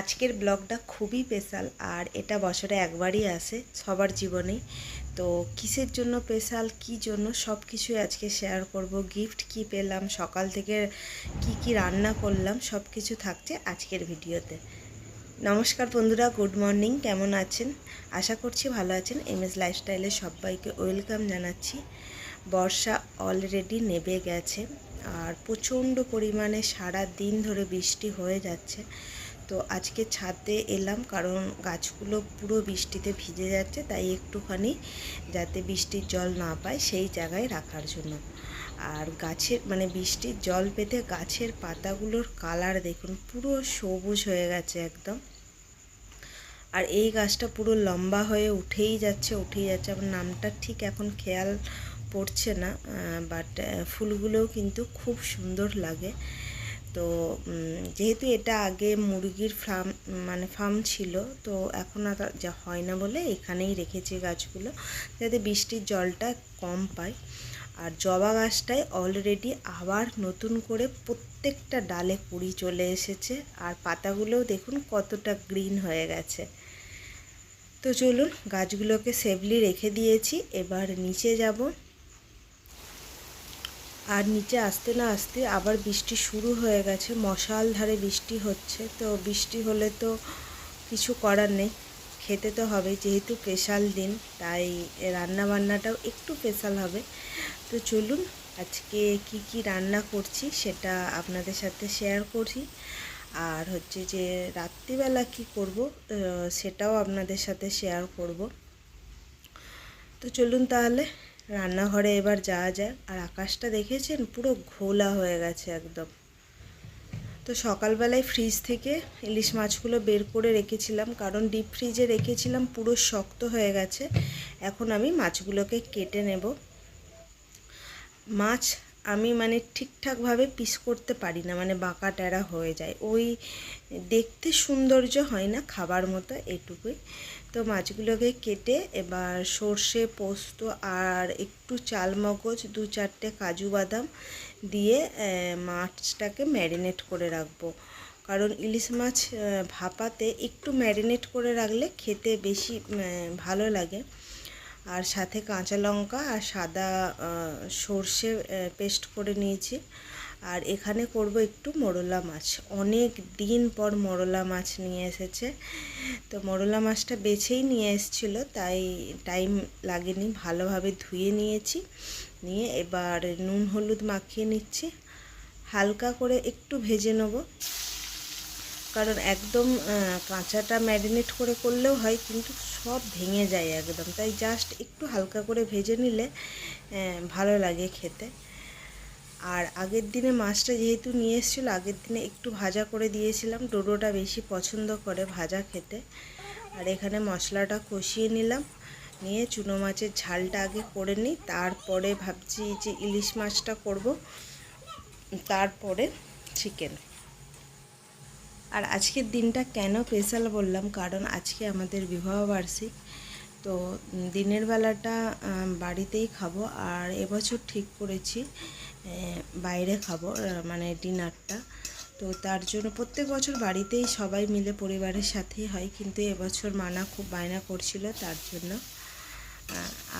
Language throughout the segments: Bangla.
আজকের ব্লগটা খুবই স্পেশাল, আর এটা বছরে একবারই আসে সবার জীবনেই। তো কিসের জন্য স্পেশাল, কী জন্য সব কিছুই আজকে শেয়ার করব গিফট কি পেলাম, সকাল থেকে কি কি রান্না করলাম সব কিছু থাকছে আজকের ভিডিওতে। নমস্কার বন্ধুরা গুড মর্নিং কেমন আছেন? আশা করছি ভালো আছেন। এম এস লাইফস্টাইলে সবাইকে ওয়েলকাম জানাচ্ছি। বর্ষা অলরেডি নেবে গেছে, আর প্রচণ্ড পরিমাণে সারা দিন ধরে বৃষ্টি হয়ে যাচ্ছে। তো আজকে ছাদে এলাম কারণ গাছগুলো পুরো বৃষ্টিতে ভিজে যাচ্ছে, তাই একটুখানি যাতে বৃষ্টির জল না পায় সেই জায়গায় রাখার জন্য। আর গাছের মানে বৃষ্টির জল পেতে গাছের পাতাগুলোর কালার দেখুন, পুরো সবুজ হয়ে গেছে একদম। আর এই গাছটা পুরো লম্বা হয়ে উঠেই যাচ্ছে উঠেই যাচ্ছে। আমার নামটা ঠিক এখন খেয়াল পড়ছে না বাট ফুলগুলোও কিন্তু খুব সুন্দর লাগে। তো যেহেতু এটা আগে মুরগির ফার্ম মানে ফার্ম ছিল, তো এখন আর যা হয় না বলে এখানেই রেখেছি গাছগুলো, যাতে বৃষ্টির জলটা কম পায় আর জবা গাছটায় অলরেডি আবার নতুন করে প্রত্যেকটা ডালে কুড়ি চলে এসেছে, আর পাতাগুলোও দেখুন কতটা গ্রিন হয়ে গেছে। তো চলুন গাছগুলোকে সেফলি রেখে দিয়েছি, এবার নিচে যাব। আর নিচে আসতে না আসতে আবার বৃষ্টি শুরু হয়ে গেছে। মশাল ধারে বৃষ্টি হচ্ছে, তো বৃষ্টি হলে তো কিছু করার নেই। খেতে তো হবে, যেহেতু স্পেশাল দিন, তাই রান্না বান্নাটাও একটু স্পেশাল হবে। তো চলুন, আজকে কি কি রান্না করছি সেটা আপনাদের সাথে শেয়ার করছি আর হচ্ছে যে রাত্রিবেলা কি করব সেটাও আপনাদের সাথে শেয়ার করব। তো চলুন তাহলে রান্নাঘরে এবার যাওয়া যায় আর আকাশটা দেখেছেন? পুরো ঘোলা হয়ে গেছে একদম। তো সকালবেলায় ফ্রিজ থেকে ইলিশ মাছগুলো বের করে রেখেছিলাম, কারণ ডিপ ফ্রিজে রেখেছিলাম, পুরো শক্ত হয়ে গেছে। এখন আমি মাছগুলোকে কেটে নেব। মাছ আমি মানে ঠিকঠাকভাবে পিস করতে পারি না মানে বাঁকা টেরা হয়ে যায়। ওই দেখতে সৌন্দর্য হয় না খাবার মতো এটুকুই। তো মাছগুলোকে কেটে এবার সর্ষে, পোস্ত আর একটু চাল মগজ দু চারটে কাজু বাদাম দিয়ে মাছটাকে ম্যারিনেট করে রাখব। কারণ ইলিশ মাছ ভাপাতে একটু ম্যারিনেট করে রাখলে খেতে বেশি ভালো লাগে। আর সাথে কাঁচা লঙ্কা আর সাদা সর্ষে পেস্ট করে নিয়েছি। আর এখানে করব একটু মোরলা মাছ। অনেক দিন পর মোরলা মাছ নিয়ে এসেছে। তো মোরলা মাছটা বেছেই নিয়ে এসেছিল, তাই টাইম লাগেনি। ভালোভাবে ধুয়ে নিয়েছি। নিয়ে এবার নুন হলুদ মাখিয়ে নিচ্ছি। হালকা করে একটু ভেজে নেব। কারণ একদম কাঁচাটা ম্যারিনেট করে করলেও হয়, কিন্তু সব ভেঙে যায় একদম। তাই জাস্ট একটু হালকা করে ভেজে নিলে ভালো লাগে খেতে। আর আগের দিনে মাছটা যেহেতু নিয়ে এসেছিল, আগের দিনে একটু ভাজা করে দিয়েছিলাম। ডোডোটা বেশি পছন্দ করে ভাজা খেতে। আর এখানে মশলাটা কষিয়ে নিলাম। নিয়ে চুনো মাছের ঝালটা আগে করে নিই। তারপরে ভাবছি যে ইলিশ মাছটা করব। তারপরে চিকেন আর আজকের দিনটা কেন স্পেশাল বললাম? কারণ আজকে আমাদের বিবাহবার্ষিক তো দিনের বেলাটা বাড়িতেই খাব আর এবছর ঠিক করেছি বাইরে খাব মানে ডিনারটা। তো তার জন্য প্রত্যেক বছর বাড়িতেই সবাই মিলে পরিবারের সাথেই হয়, কিন্তু এবছর মানা খুব বায়না করছিল তার জন্য।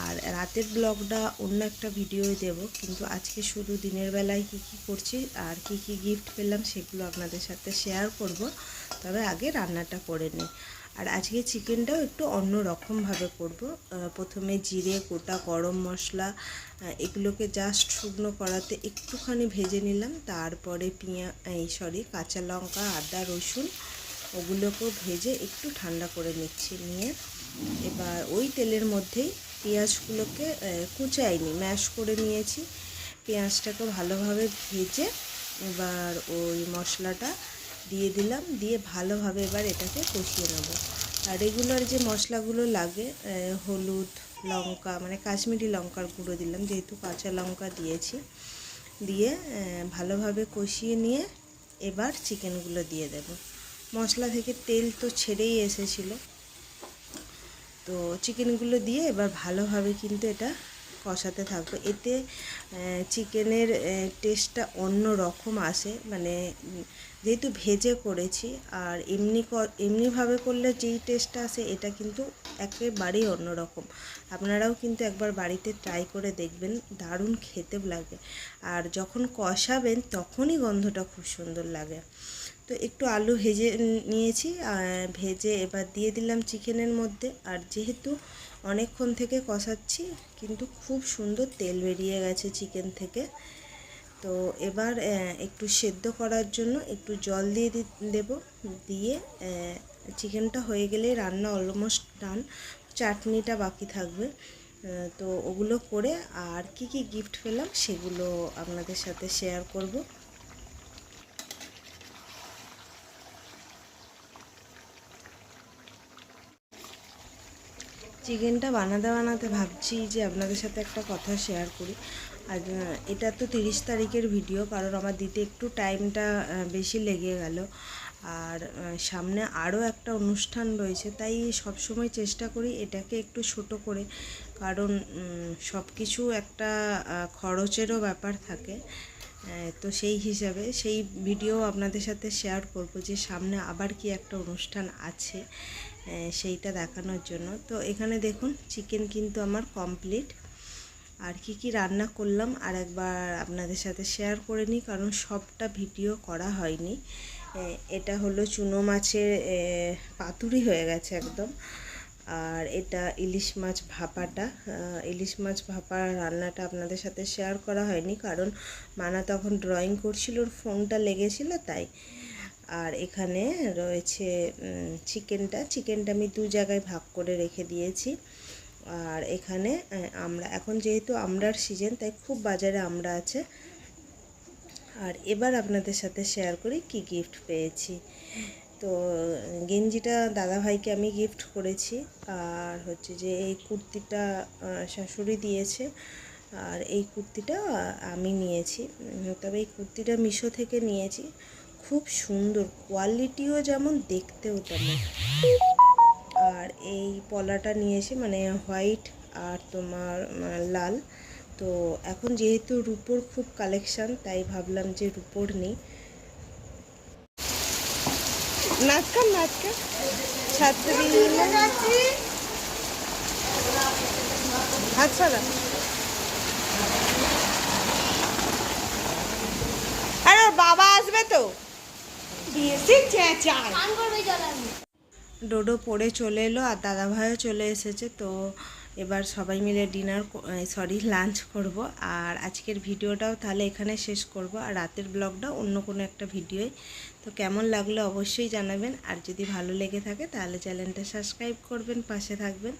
আর রাতের ব্লগটা অন্য একটা ভিডিওই দেব, কিন্তু আজকে শুধু দিনের বেলায় কি কি করছি আর কি কি গিফট পেলাম সেগুলো আপনাদের সাথে শেয়ার করব, তবে আগে রান্নাটা করে নিই। আর আজকে চিকেনটাও একটু অন্য রকমভাবে করব প্রথমে জিরে, গোটা গরম মশলা এগুলোকে জাস্ট শুকনো করাতে একটুখানি ভেজে নিলাম, তারপরে পিঁয়া, এই সরি কাঁচা লঙ্কা, আদা, রসুন ওগুলোকেও ভেজে একটু ঠান্ডা করে নিচ্ছি, নিয়ে এবার ওই তেলের মধ্যেই পেঁয়াজগুলোকে কুচাইনি, ম্যাশ করে নিয়েছি। পেঁয়াজটাকে ভালোভাবে ভেজে এবার ওই মশলাটা দিয়ে দিলাম, দিয়ে ভালোভাবে এবার এটাকে কষিয়ে নেব। আর রেগুলার যে মশলাগুলো লাগে হলুদ, লঙ্কা মানে কাশ্মীরি লঙ্কার গুঁড়ো দিলাম, যেহেতু কাঁচা লঙ্কা দিয়েছি, দিয়ে ভালোভাবে কষিয়ে নিয়ে এবার চিকেনগুলো দিয়ে দেব। মশলা থেকে তেল তো ছেড়েই এসেছিল। তো চিকেনগুলো দিয়ে এবার ভালোভাবে কিন্তু এটা কষাতে থাকব। এতে চিকেনের টেস্টটা অন্য রকম আসে। মানে যেহেতু ভেজে করেছি, আর এমনি এমনিভাবে করলে যেই টেস্টটা আসে, এটা কিন্তু একেবারেই অন্যরকম। আপনারাও কিন্তু একবার বাড়িতে ট্রাই করে দেখবেন, দারুণ খেতে লাগে। আর যখন কষাবেন, তখনই গন্ধটা খুব সুন্দর লাগে। তো একটু আলু ভেজে নিয়েছি ভেজে এবার দিয়ে দিলাম চিকেনের মধ্যে। আর যেহেতু অনেকক্ষণ থেকে কষাচ্ছি, কিন্তু খুব সুন্দর তেল বেরিয়ে গেছে চিকেন থেকে। তো এবার একটু সেদ্ধ করার জন্য একটু জল দিয়ে দেব। দিয়ে চিকেনটা হয়ে গেলে রান্না অলমোস্ট ডান চাটনিটা বাকি থাকবে। তো ওগুলো করে আর কি কি গিফট পেলাম সেগুলো আপনাদের সাথে শেয়ার করব। চিকেনটা বানাতে বানাতে ভাবছি যে আপনাদের সাথে একটা কথা শেয়ার করি। আর এটা তো তিরিশ তারিখের ভিডিও কারণ আমার দিতে একটু টাইমটা বেশি লেগে গেল। আর সামনে আরও একটা অনুষ্ঠান রয়েছে, তাই সব সময় চেষ্টা করি এটাকে একটু ছোট করে। কারণ সব কিছু একটা খরচেরও ব্যাপার থাকে। তো সেই হিসাবে সেই ভিডিও আপনাদের সাথে শেয়ার করব যে সামনে আবার কি একটা অনুষ্ঠান আছে। সেইটা দেখানোর জন্য। তো এখানে দেখুন চিকেন কিন্তু আমার কমপ্লিট আর কি কি রান্না করলাম আর একবার আপনাদের সাথে শেয়ার করে নিই, কারণ সবটা ভিডিও করা হয়নি। এটা হলো চুনো মাছের পাতুরি হয়ে গেছে একদম। আর এটা ইলিশ মাছ ভাপাটা। ইলিশ মাছ ভাপা রান্নাটা আপনাদের সাথে শেয়ার করা হয়নি, কারণ মানা তখন ড্রয়িং করছিল, ওর ফোনটা লেগেছিল, তাই আর এখানে রয়েছে চিকেনটা। চিকেনটা আমি দু জায়গায় ভাগ করে রেখে দিয়েছি। আর এখানে আমরা, এখন যেহেতু আমড়ার সিজন তাই খুব বাজারে আমরা আছে। আর এবার আপনাদের সাথে শেয়ার করি কি গিফট পেয়েছি। তো, গেঞ্জিটা দাদাভাইকে আমি গিফট করেছি। আর হচ্ছে যে, এই কুর্তিটা শাশুড়ি দিয়েছে। আর এই কুর্তিটা আমি নিয়েছি। তবে এই কুর্তিটা মিশো থেকে নিয়েছি। খুব সুন্দর কোয়ালিটিও যেমন দেখতেও তেমন। আর এই পলাটা নিয়ে এসে মানে হোয়াইট আর তোমার লাল। তো এখন যেহেতু রুপোর খুব কালেকশান তাই ভাবলাম যে রুপোর নেই। নাটকাম নাটকাম ছাত্রী আচ্ছা আরে বাবা আসবে তো? ডোডো পড়ে চলে এলো আর দাদাভাইও চলে এসেছে, তো এবার সবাই মিলে ডিনার সরি লাঞ্চ করব। আর আজকের ভিডিওটাও তাহলে এখানে শেষ করব। আর রাতের ব্লগটা অন্য কোনো একটা ভিডিওয় তো কেমন লাগল অবশ্যই জানাবেন। আর যদি ভালো লেগে থাকে তাহলে চ্যানেলটা সাবস্ক্রাইব করবেন, পাশে থাকবেন।